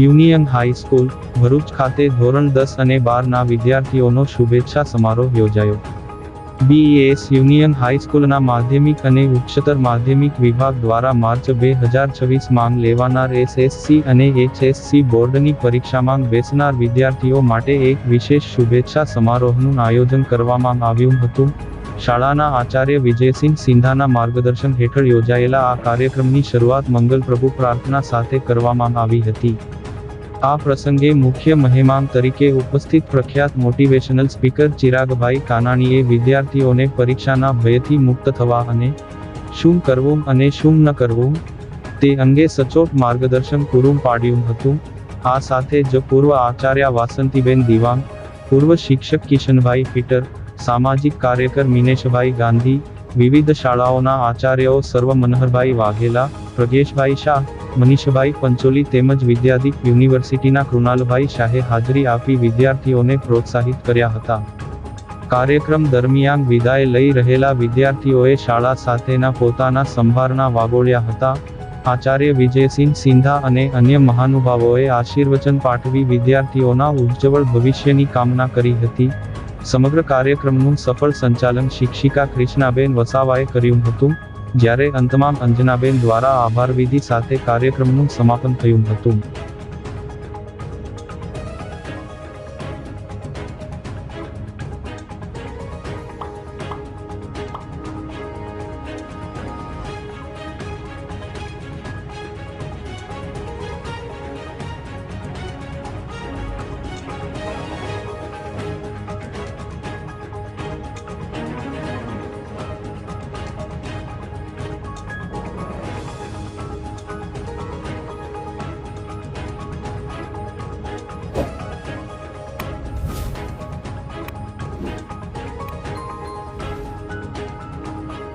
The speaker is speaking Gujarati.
યુનિયન હાઈસ્કૂલ ભરૂચ ખાતે ધોરણ દસ અને બારના વિદ્યાર્થીઓનો શુભેચ્છા સમારોહ યોજાયો. બીએસ યુનિયન હાઈસ્કૂલના માધ્યમિક અને ઉચ્ચતર માધ્યમિક વિભાગ દ્વારા માર્ચ બે હજાર છવ્વીસ માંગ લેવાનાર એસએસસી અને એચએસસી બોર્ડની પરીક્ષામાં બેસનાર વિદ્યાર્થીઓ માટે એક વિશેષ શુભેચ્છા સમારોહનું આયોજન કરવામાં આવ્યું હતું. શાળાના આચાર્ય વિજયસિંહ સિંધાના માર્ગદર્શન હેઠળ યોજાયેલા આ કાર્યક્રમની શરૂઆત મંગલ પ્રભુ પ્રાર્થના સાથે કરવામાં આવી હતી. આ પ્રસંગે મુખ્ય મહેમાન તરીકે ઉપસ્થિત પ્રખ્યાત મોટિવેશનલ સ્પીકર ચિરાગભાઈ કાનાણીએ વિદ્યાર્થીઓને પરીક્ષાના ભયથી મુક્ત થવા અને શું કરવું અને શું ન કરવું તે અંગે સચોટ માર્ગદર્શન પૂરું પાડ્યું હતું. આ સાથે જ પૂર્વ આચાર્ય વાસંતીબેન દિવાંગ, પૂર્વ શિક્ષક કિશનભાઈ પીટર, સામાજિક કાર્યકર મિનેશભાઈ ગાંધી, વિવિધ શાળાઓના આચાર્યો સર્વ મનહરભાઈ વાઘેલા પ્રજેશભાઈ શાહ મનીષભાઈ પંચોલી તેમજ વિદ્યાદીપ યુનિવર્સિટીના કૃણાલભાઈ શાહે હાજરી આપી વિદ્યાર્થીઓને પ્રોત્સાહિત કર્યા હતા. કાર્યક્રમ દરમિયાન વિદાય લઈ રહેલા વિદ્યાર્થીઓએ શાળા સાથેના પોતાના સંભારણા વાગોળ્યા હતા. આચાર્ય વિજયસિંહ સિંધા અને અન્ય મહાનુભાવોએ આશીર્વચન પાઠવી વિદ્યાર્થીઓના ઉજ્જવળ ભવિષ્યની કામના કરી હતી. સમગ્ર કાર્યક્રમનું સફળ સંચાલન શિક્ષિકા કૃષ્ણાબેન વસાવાએ કર્યું હતું. જ્યારે અંતમાં અંજનાબેન દ્વારા આભાર વિધિ સાથે કાર્યક્રમનું સમાપન થયું હતું.